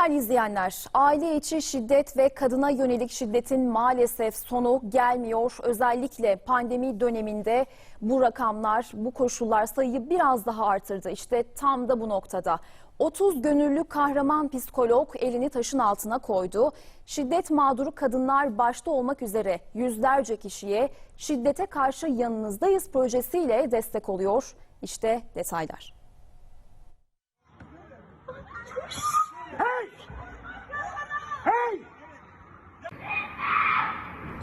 Değerli izleyenler, aile içi şiddet ve kadına yönelik şiddetin maalesef sonu gelmiyor. Özellikle pandemi döneminde bu rakamlar, bu koşullar sayıyı biraz daha artırdı. İşte tam da bu noktada. 30 gönüllü kahraman psikolog elini taşın altına koydu. Şiddet mağduru kadınlar başta olmak üzere yüzlerce kişiye şiddete karşı yanınızdayız projesiyle destek oluyor. İşte detaylar.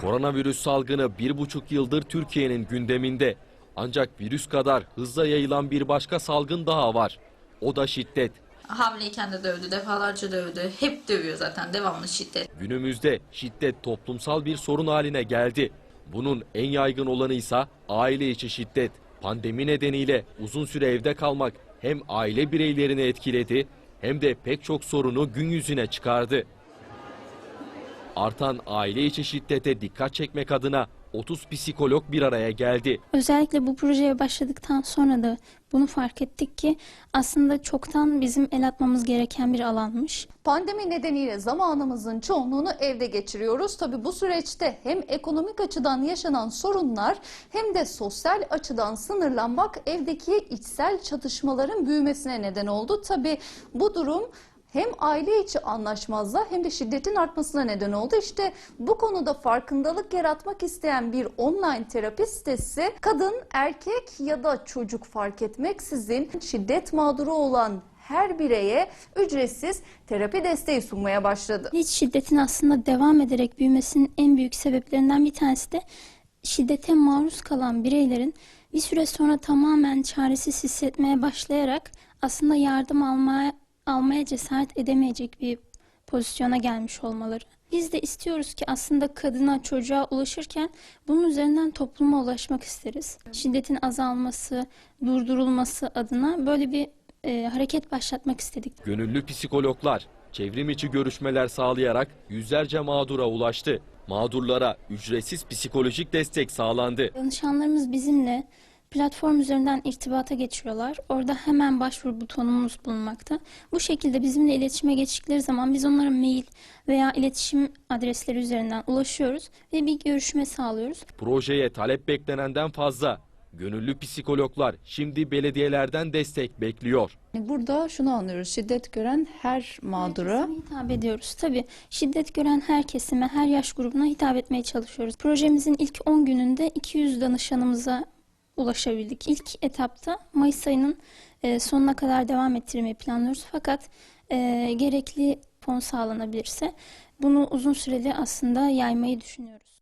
Koronavirüs salgını bir buçuk yıldır Türkiye'nin gündeminde. Ancak virüs kadar hızla yayılan bir başka salgın daha var. O da şiddet. Hamileyken de dövdü, defalarca dövdü. Hep dövüyor zaten, devamlı şiddet. Günümüzde şiddet toplumsal bir sorun haline geldi. Bunun en yaygın olanı ise aile içi şiddet. Pandemi nedeniyle uzun süre evde kalmak hem aile bireylerini etkiledi hem de pek çok sorunu gün yüzüne çıkardı. Artan aile içi şiddete dikkat çekmek adına 30 psikolog bir araya geldi. Özellikle bu projeye başladıktan sonra da bunu fark ettik ki aslında çoktan bizim el atmamız gereken bir alanmış. Pandemi nedeniyle zamanımızın çoğunluğunu evde geçiriyoruz. Tabii bu süreçte hem ekonomik açıdan yaşanan sorunlar hem de sosyal açıdan sınırlanmak evdeki içsel çatışmaların büyümesine neden oldu. Tabii bu durum hem aile içi anlaşmazlığa hem de şiddetin artmasına neden oldu. İşte bu konuda farkındalık yaratmak isteyen bir online terapi sitesi kadın, erkek ya da çocuk fark etmeksizin şiddet mağduru olan her bireye ücretsiz terapi desteği sunmaya başladı. Hiç şiddetin aslında devam ederek büyümesinin en büyük sebeplerinden bir tanesi de şiddete maruz kalan bireylerin bir süre sonra tamamen çaresiz hissetmeye başlayarak aslında yardım almaya almaya cesaret edemeyecek bir pozisyona gelmiş olmaları. Biz de istiyoruz ki aslında kadına, çocuğa ulaşırken bunun üzerinden topluma ulaşmak isteriz. Şiddetin azalması, durdurulması adına böyle bir e, hareket başlatmak istedik. Gönüllü psikologlar çevrim içi görüşmeler sağlayarak yüzlerce mağdura ulaştı. Mağdurlara ücretsiz psikolojik destek sağlandı. Danışanlarımız bizimle platform üzerinden irtibata geçiyorlar. Orada hemen başvuru butonumuz bulunmakta. Bu şekilde bizimle iletişime geçtikleri zaman biz onlara mail veya iletişim adresleri üzerinden ulaşıyoruz ve bir görüşme sağlıyoruz. Projeye talep beklenenden fazla. Gönüllü psikologlar şimdi belediyelerden destek bekliyor. Burada şunu anlıyoruz. Şiddet gören her mağdura hitap ediyoruz. Tabii şiddet gören her kesime, her yaş grubuna hitap etmeye çalışıyoruz. Projemizin ilk 10 gününde 200 danışanımıza ulaşabildik. İlk etapta Mayıs ayının e, sonuna kadar devam ettirmeyi planlıyoruz. Fakat e, gerekli fon sağlanabilirse bunu uzun süreli aslında yaymayı düşünüyoruz.